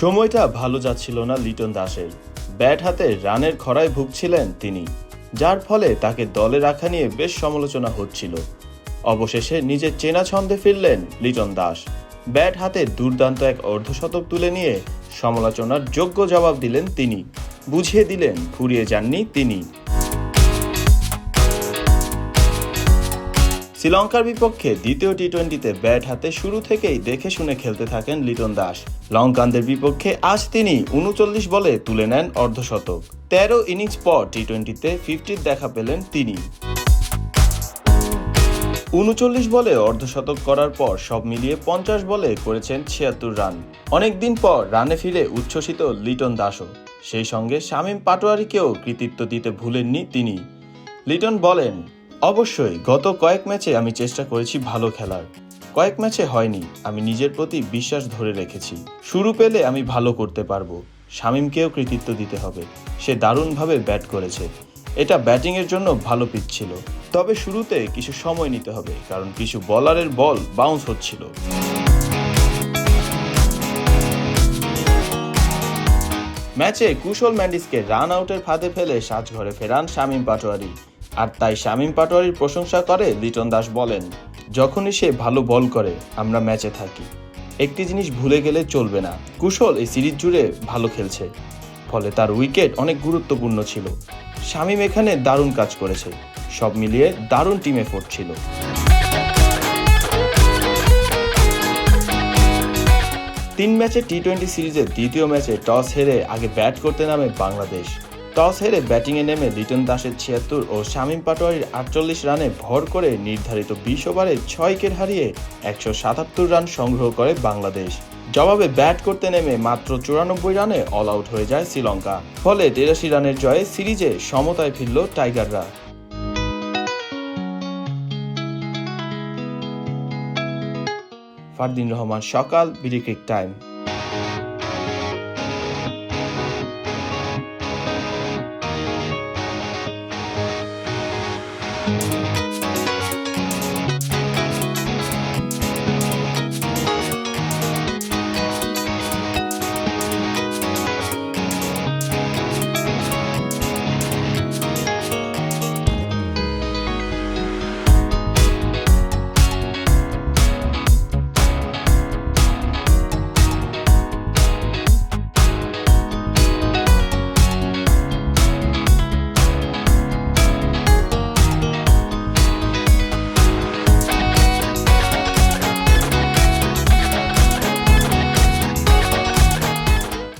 সময়টা ভালো যাচ্ছিল না লিটন দাসের। ব্যাট হাতে রানের খরায় ভুগছিলেন তিনি, যার ফলে তাকে দলে রাখা নিয়ে বেশ সমালোচনা হচ্ছিল। অবশেষে নিজের চেনা ছন্দে ফিরলেন লিটন দাস। ব্যাট হাতে দুর্দান্ত এক অর্ধশতক তুলে নিয়ে সমালোচনার যোগ্য জবাব দিলেন তিনি। বুঝিয়ে দিলেন, ফুরিয়ে যাননি তিনি। শ্রীলঙ্কার বিপক্ষে দ্বিতীয় টি টোয়েন্টিতে ব্যাট হাতে শুরু থেকেই দেখে শুনে খেলতে থাকেন লিটন দাস। লঙ্কানদের বিপক্ষে আজ তিনি উনচল্লিশ বলে তুলে নেন অর্ধশতক। তেরো ইনিংস পর টি টোয়েন্টিতে ফিফটির দেখা পেলেন তিনি। উনচল্লিশ বলে অর্ধশতক করার পর সব মিলিয়ে পঞ্চাশ বলে করেছেন ছিয়াত্তর রান। অনেকদিন পর রানে ফিরে উচ্ছ্বসিত লিটন দাসও। সেই সঙ্গে শামীম পাটোয়ারিকেও কৃতিত্ব দিতে ভুলেননি তিনি। লিটন বলেন অবশ্যই, গত কয়েক ম্যাচে আমি চেষ্টা করেছি ভালো খেলার। কয়েক ম্যাচে হয়নি, আমি নিজের প্রতি বিশ্বাস ধরে রেখেছি। শুরু পেলে আমি ভালো করতে পারব, শামীমকেও কৃতিত্ব দিতে হবে। সে দারুণভাবে ব্যাট করেছে। এটা ব্যাটিংয়ের জন্য ভালো পিচ ছিল। তবে শুরুতে কিছু সময় নিতে হবে, কারণ কিছু বলারের বল বাউন্স হচ্ছিল। ম্যাচে কুশল ম্যান্ডিসকে রান আউটের ফাঁদে ফেলে সাজঘরে ফেরান শামীম পাটোয়ারি। আর তাই শামীম পাটোয়ারির প্রশংসা করে লিটন দাস বলেন, যখনই সে ভালো বল করে, আমরা ম্যাচে থাকি। একটি জিনিস ভুলে গেলে চলবে না। কুশল এই সিরিজ জুড়ে ভালো খেলছে। ফলে তার উইকেট অনেক গুরুত্বপূর্ণ ছিল। শামীম এখানে দারুণ কাজ করেছে। সব মিলিয়ে দারুণ টিম এফোর্ট ছিল তিন ম্যাচে টি টোয়েন্টি সিরিজের দ্বিতীয় ম্যাচে টস হেরে আগে ব্যাট করতে নামে বাংলাদেশ। টস হেরে ব্যাটিংয়ে নেমে লিটন দাসের ছিয়াত্তর ও শামীম পাটোয়ারির আটচল্লিশ রানে ভর করে নির্ধারিত বিশ ওভারে ছয় উইকেট হারিয়ে একশো সাতাত্তর রান সংগ্রহ করে বাংলাদেশ। জবাবে ব্যাট করতে নেমে মাত্র চুরানব্বই রানে অল আউট হয়ে যায় শ্রীলঙ্কা। ফলে তেরাশি রানের জয়ে সিরিজে সমতায় ফিরল টাইগাররা। ফারদিন রহমান, সকাল, বিডি টাইম।